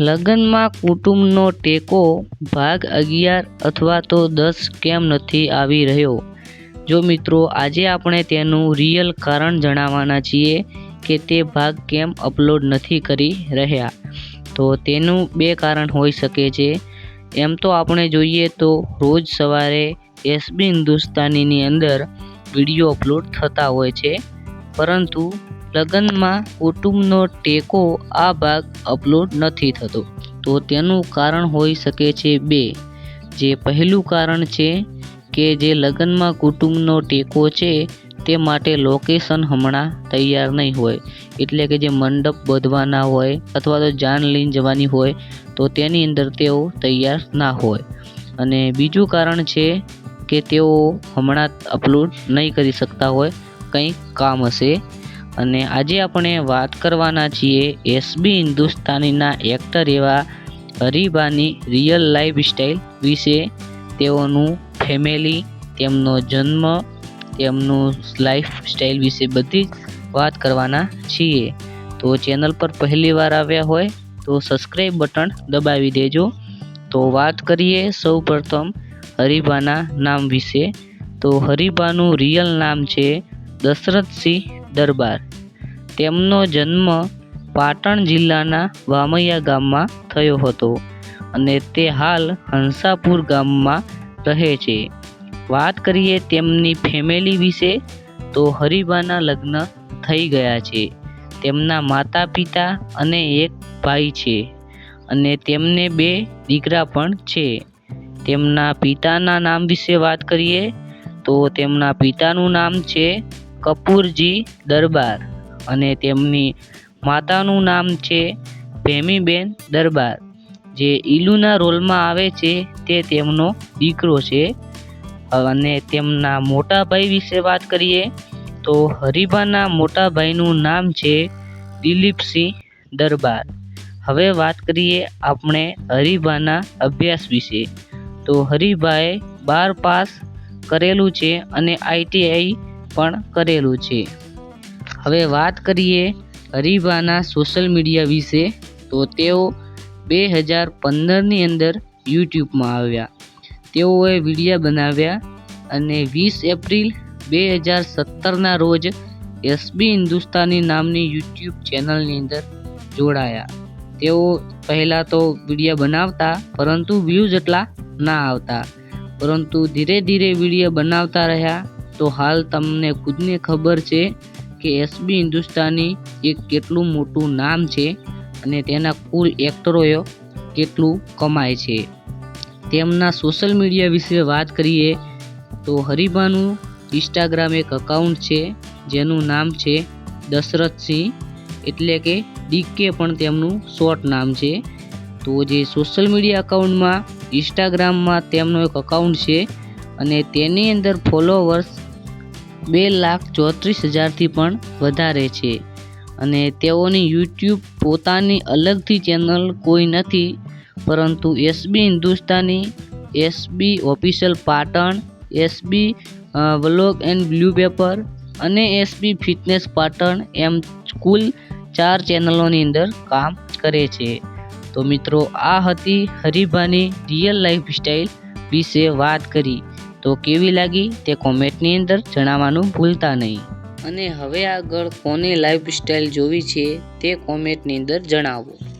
લગ્નમાં કુટુંબનો ટેકો ભાગ અગિયાર અથવા તો દસ કેમ નથી આવી રહ્યો? જો મિત્રો, આજે આપણે તેનું રિયલ કારણ જણાવવાના છીએ કે તે ભાગ કેમ અપલોડ નથી કરી રહ્યા. તો તેનું બે કારણ હોઈ શકે છે. એમ તો આપણે જોઈએ તો રોજ સવારે એસબી હિન્દુસ્તાનીની અંદર વીડિયો અપલોડ થતા હોય છે. પરંતુ લગ્નમાં કુટુંબનો ટેકો આ ભાગ અપલોડ નથી થતો. તો તેનું કારણ હોઈ શકે છે બે. જે પહેલું કારણ છે કે જે લગ્નમાં કુટુંબનો ટેકો છે તે માટે લોકેશન હમણાં તૈયાર નહીં હોય. એટલે કે જે મંડપ બાંધવાના હોય અથવા તો જાન લઈને જવાની હોય તો તેની અંદર તેઓ તૈયાર ના હોય. અને બીજું કારણ છે કે તેઓ હમણાં અપલોડ નહીં કરી શકતા હોય. કંઈ કામ હશે. અને આજે આપણે વાત કરવાના છીએ એસબી હિન્દુસ્તાનીના એક્ટર એવા હરીબાની રિયલ લાઈફ સ્ટાઈલ વિશે. તેઓનું ફેમિલી તેમનો જન્મ, તેમનું લાઈફ સ્ટાઈલ વિશે બધી વાત કરવાના છીએ. તો ચેનલ પર પહેલી વાર આવ્યા હોય તો સબસ્ક્રાઈબ બટન દબાવી દેજો. તો વાત કરીએ સૌ પ્રથમ હરીબાના નામ વિશે. તો હરીબાનું રિયલ નામ છે દશરથસિંહ દરબાર. તેમનો જન્મ પાટણ જિલ્લાના વામૈયા ગામમાં થયો હતો અને તે હાલ હંસાપુર ગામમાં રહે છે. વાત કરીએ તેમની ફેમિલી વિશે, તો હરીબાના લગ્ન થઈ ગયા છે. તેમના માતા પિતા અને એક ભાઈ છે અને તેમને બે દીકરા પણ છે. તેમના પિતાના નામ વિશે વાત કરીએ, તો તેમના પિતાનું નામ છે કપૂરજી દરબાર અને તેમની માતાનું નામ છે ભેમીબેન દરબાર. જે ઈલુના રોલમાં આવે છે તે તેમનો દીકરો છે. અને તેમના મોટા ભાઈ વિશે વાત કરીએ તો હરીબાના મોટા ભાઈનું નામ છે દિલીપસિંહ દરબાર. હવે વાત કરીએ આપણે હરીબાના અભ્યાસ વિશે. તો હરીભાએ બાર પાસ કરેલું છે અને આઈટીઆઈ પણ કરેલું છે. હવે વાત કરીએ હરીબાના સોશિયલ મીડિયા વિશે, તો તેઓ બે હજાર પંદરની અંદર યુટ્યુબમાં આવ્યા. તેઓએ વિડીયા બનાવ્યા અને વીસ એપ્રિલ બે હજાર સત્તરના રોજ એસબી હિન્દુસ્તાની નામની યુટ્યુબ ચેનલની અંદર જોડાયા. તેઓ પહેલાં તો વિડીયા બનાવતા, પરંતુ વ્યૂઝ એટલા ના આવતા. પરંતુ ધીરે ધીરે વીડિયો બનાવતા રહ્યા તો હાલ તમને ખુદને ખબર છે કે એસબી હિન્દુસ્તાની એક કેટલું મોટું નામ છે અને તેના કુલ એક્ટરોએ કેટલું કમાય છે. તેમના સોશિયલ મીડિયા વિશે વાત કરીએ તો હરીબાનું ઇન્સ્ટાગ્રામ એક અકાઉન્ટ છે, જેનું નામ છે દશરથસિંહ એટલે કે ડીકે પણ તેમનું શોર્ટ નામ છે. તો જે સોશિયલ મીડિયા અકાઉન્ટમાં ઇન્સ્ટાગ્રામમાં તેમનો એક અકાઉન્ટ છે અને તેની અંદર ફોલોવર્સ બે લાખ ચોત્રીસ હજારથી પણ વધારે છે. અને તેઓની યુટ્યુબ પોતાની અલગથી ચેનલ કોઈ નથી, પરંતુ SB Hindustani, SB official Patan, SB vlog and blue paper અને એસબી ફિટનેસ પાટણ એમ કુલ ચાર ચેનલોની અંદર કામ કરે છે. તો મિત્રો, આ હતી હરીભાની રિયલ લાઈફ સ્ટાઈલ વિશે વાત કરી. તો કેવી લાગી તે કોમેન્ટની અંદર જણાવવાનું ભૂલતા નહીં. અને હવે આગળ કોને લાઈફ સ્ટાઈલ જોવી છે તે કોમેન્ટની અંદર જણાવો.